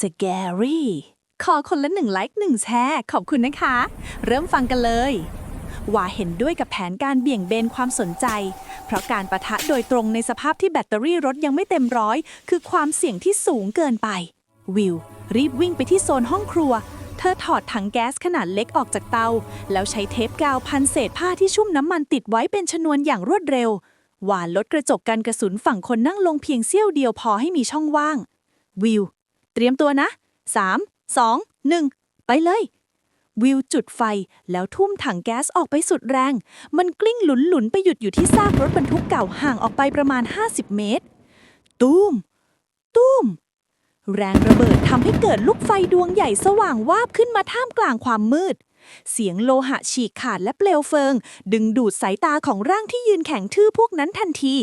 scary ขอคนละหนึ่งไลค์หนึ่งแชร์ขอบคุณนะคะ เริ่มฟังกันเลย ว่าเห็นด้วยกับแผนการเบี่ยงเบนความสนใจ เพราะการประทะโดยตรงในสภาพที่แบตเตอรี่รถยังไม่เต็มร้อย คือความเสี่ยงที่สูงเกินไป วิว รีบวิ่งไปที่โซนห้องครัว เธอถอดถังแก๊สขนาดเล็กออกจากเตา แล้วใช้เทปกาวพันเศษผ้าที่ชุ่มน้ำมันติดไว้เป็นชนวนอย่างรวดเร็วหวานลดกระจกกันกระสุนฝั่งคนนั่งลงเพียงเสี้ยวเดียวพอให้มีช่องว่าง วิว เตรียมตัวนะ 3 2 1 ไปเลย วิวจุดไฟแล้วทุ่มถังแก๊สออกไปสุดแรง มันกลิ้งหลุนๆไปหยุดอยู่ที่ซากรถบรรทุกเก่าห่างออกไปประมาณ 50 เมตร ตูม ตูม แรงระเบิดทำให้เกิดลูกไฟดวงใหญ่สว่างวาบขึ้นมาท่ามกลางความมืดเสียงโลหะฉีกขาดและเปลวเฟิง ดึงดูดสายตาของร่างที่ยืนแข็งทื่อพวกนั้นทันที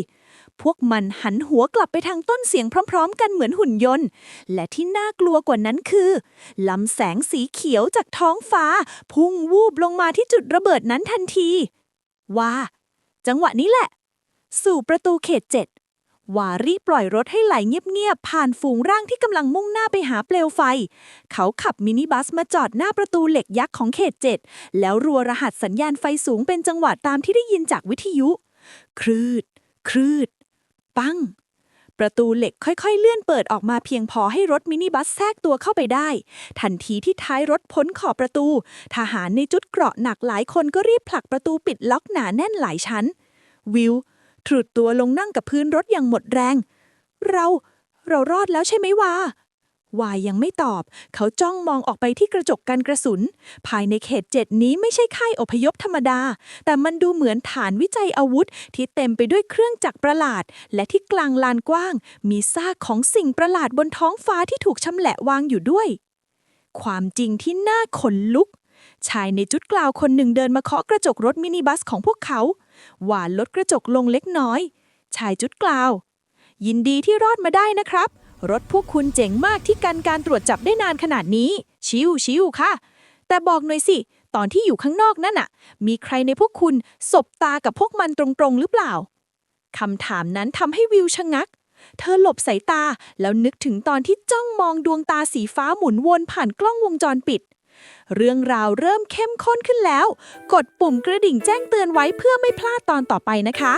พวกมันหันหัวกลับไปทางต้นเสียงพร้อม ๆ กันเหมือนหุ่นยนต์ และที่น่ากลัวกว่านั้นคือลำแสงสีเขียวจากท้องฟ้า พุ่งวูบลงมาที่จุดระเบิดนั้นทันทีว่าจังหวะนี้แหละ สู่ประตูเขตเจ็ดวารีปล่อยรถให้ไหลเงียบๆ ผ่านฝูงร่างที่กำลังมุ่งหน้าไปหาเปลวไฟ เขาขับมินิบัสมาจอดหน้าประตูเหล็กยักษ์ของเขตเจ็ดแล้วรัวรหัสสัญญาณไฟสูงเป็นจังหวะตามที่ได้ยินจากวิทยุ ครืด ครืด ปัง ประตูเหล็กค่อยๆ เลื่อนเปิดออกมาเพียงพอให้รถมินิบัสแทรกตัวเข้าไปได้ ทันทีที่ท้ายรถพ้นขอบประตู ทหารในจุดเกราะหนักหลายคนก็รีบผลักประตูปิดล็อกหนาแน่นหลายชั้น วิวถรุดตัวลงนั่งกับพื้นรถอย่างหมดแรง เรา เรารอดแล้วใช่ไหมวา วายยังไม่ตอบ เขาจ้องมองออกไปที่กระจกกันกระสุน ภายในเขตเจ็ดนี้ไม่ใช่ค่ายอพยพธรรมดา แต่มันดูเหมือนฐานวิจัยอาวุธ ที่เต็มไปด้วยเครื่องจักรประหลาด และที่กลางลานกว้าง มีซากของสิ่งประหลาดบนท้องฟ้าที่ถูกชำแหละวางอยู่ด้วย ความจริงที่น่าขนลุก ชายในจุดกล่าวคนหนึ่งเดินมาเคาะกระจกรถมินิบัสของพวกเขาหวานลดกระจกลงเล็กน้อย ชายจุดกล่าว ยินดีที่รอดมาได้นะครับ รถพวกคุณเจ๋งมากที่กันการตรวจจับได้นานขนาดนี้ ชิวชิวค่ะ แต่บอกหน่อยสิ ตอนที่อยู่ข้างนอกนั่นน่ะ มีใครในพวกคุณสบตากับพวกมันตรงๆหรือเปล่าคำถามนั้นทำให้วิวชะงัก เธอหลบสายตาแล้วนึกถึงตอนที่จ้องมองดวงตาสีฟ้าหมุนวนผ่านกล้องวงจรปิด เรื่องราวเริ่มเข้มข้นขึ้นแล้ว กดปุ่มกระดิ่งแจ้งเตือนไว้เพื่อไม่พลาดตอนต่อไปนะคะ